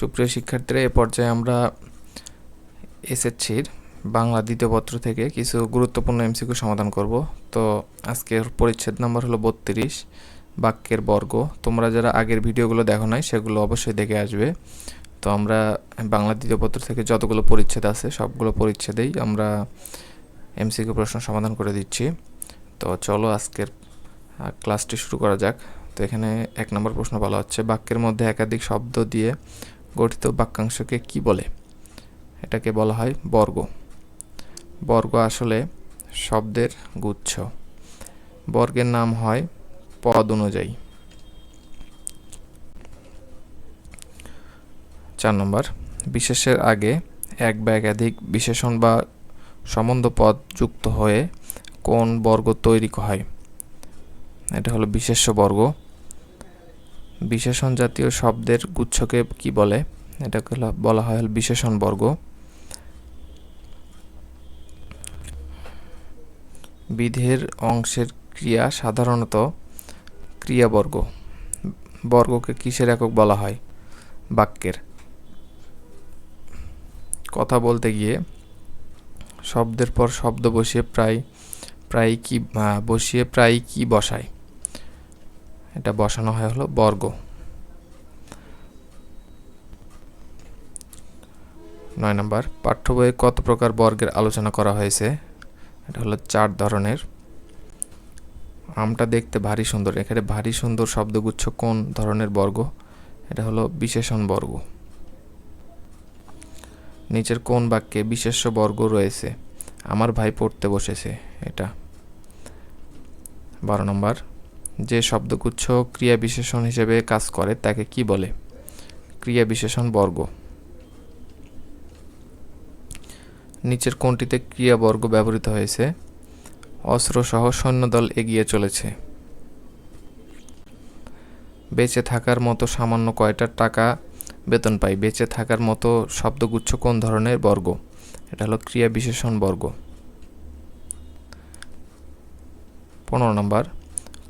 সুপ্রিয় শিক্ষার্থীরা, এ পর্যায়ে আমরা এসএসসির বাংলা দ্বিতীয় পত্র থেকে কিছু গুরুত্বপূর্ণ এমসিকিউ সমাধান করব। তো আজকের পরিচ্ছেদ নাম্বার হলো বত্রিশ, বাক্যের বর্গ। তোমরা যারা আগের ভিডিওগুলো দেখো নাই, সেগুলো অবশ্যই দেখে আসবে। তো আমরা বাংলা দ্বিতীয় পত্র থেকে যতগুলো পরিচ্ছেদ আছে, সবগুলো পরিচ্ছেদেই আমরা এমসিকিউ প্রশ্ন সমাধান করে দিচ্ছি। তো চলো আজকের ক্লাসটি শুরু করা যাক। তো এখানে এক নম্বর প্রশ্ন বলা হচ্ছে, বাক্যের মধ্যে একাধিক শব্দ দিয়ে গঠিত বাক্যাংশকে কি বলে? এটাকে বলা হয় বর্গ। বর্গ আসলে শব্দের গুচ্ছ। বর্গের নাম হয় পদ অনুযায়ী। চার নম্বর। বিশেষের আগে এক বা একাধিক বিশেষণ বা সম্বন্ধ পদ যুক্ত হয়ে কোন বর্গ তৈরি হয়? এটা হলো বিশেষ্য বর্গ। বিশেষণ জাতীয় শব্দের গুচ্ছকে কি বলে? এটাকে বলা হয় বিশেষণ বর্গ। বিধের অংশের ক্রিয়া সাধারণত ক্রিয়াবর্গ। বর্গকে কিসের একক বলা হয়? বাক্যের। কথা বলতে গিয়ে শব্দের পর শব্দ বসিয়ে প্রায় প্রায় কি বসিয়ে প্রায় কি বসায়? এটা বসানো হয় হলো বর্গ। নয় নম্বর, পাঠ্য বইয়ে কত প্রকার বর্গের আলোচনা করা হয়েছে? এটা হলো চার ধরনের। আমটা দেখতে ভারী সুন্দর। এখানে ভারী সুন্দর শব্দগুচ্ছ কোন ধরনের বর্গ? এটা হলো বিশেষণ বর্গ। নিচের কোন বাক্যে বিশেষ্য বর্গ রয়েছে? আমার ভাই পড়তে বসেছে এটা। বারো নম্বর যে শব্দগুচ্ছ ক্রিয়া বিশেষণ হিসেবে কাজ করে, তাকে কি বলে? ক্রিয়া বিশেষণ বর্গ। নিচের কোনটিতে ক্রিয়া বর্গ ব্যবহৃত হয়েছে। অস্ত্রসহ সৈন্যদল এগিয়ে চলেছে। বেঁচে থাকার মতো সামান্য কয়টা টাকা বেতন পাই। বেঁচে থাকার মতো শব্দগুচ্ছ কোন ধরনের বর্গ? এটা হলো ক্রিয়া বিশেষণ বর্গ। পনেরো নম্বর।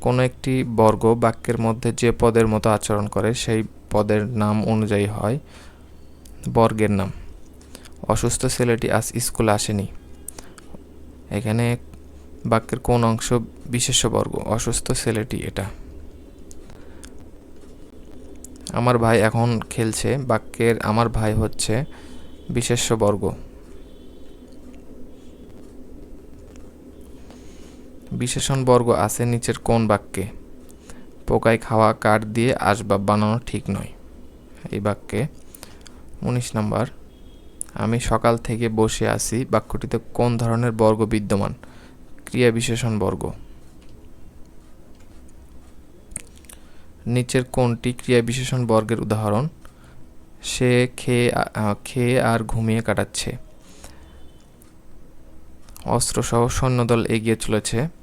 কোনো একটি বর্গ বাক্যের মধ্যে যে পদের মতো আচরণ করে, সেই পদের নাম অনুযায়ী হয় বর্গের নাম। অসুস্থ ছেলেটি আজ স্কুলে আসেনি। এখানে বাক্যের কোন অংশ বিশেষ্য বর্গ? অসুস্থ ছেলেটি এটা। আমার ভাই এখন খেলছে, বাক্যের আমার ভাই হচ্ছে বিশেষ্য বর্গ। বিশেষণ বর্গ আছে নিচের কোন বাক্যে? পোকায় খাওয়া কাঠ দিয়ে আসবাব বানানো ঠিক নয়। এই বাক্যে উনিশ নম্বর, আমি সকাল থেকে বসে আছি, বাক্যটিতে কোন ধরনের বর্গ বিদ্যমান? ক্রিয়া বিশেষণ বর্গ। নিচের কোনটি ক্রিয়া বিশেষণ বর্গের উদাহরণ? সে খেয়ে খেয়ে আর ঘুমিয়ে কাটাচ্ছে। অস্ত্রসহ সৈন্যদল এগিয়ে চলেছে।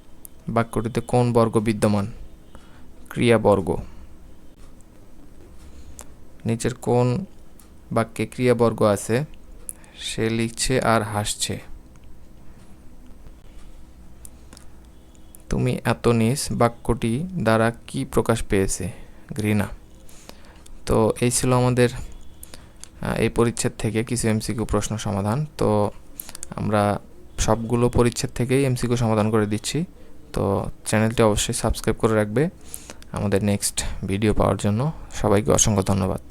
বাক্যটিতে কোন বর্গ বিদ্যমান? ক্রিয়া বর্গ নিচের কোন বাক্যে ক্রিয়া বর্গ আছে, সে লিখছে আর হাসছে। তুমি এত নিস বাক্যটি দ্বারা কি প্রকাশ পেয়েছে, ঘৃণা? তো এই ছিল আমাদের এই পরিচ্ছেদ থেকে কিছু এমসিকিউ প্রশ্ন সমাধান। তো আমরা সবগুলো পরিচ্ছেদ থেকেই এমসিকিউ সমাধান করে দিচ্ছি। তো চ্যানেলটি অবশ্যই সাবস্ক্রাইব করে রাখবে আমাদের নেক্সট ভিডিও পাওয়ার জন্য। সবাইকে অসংখ্য ধন্যবাদ।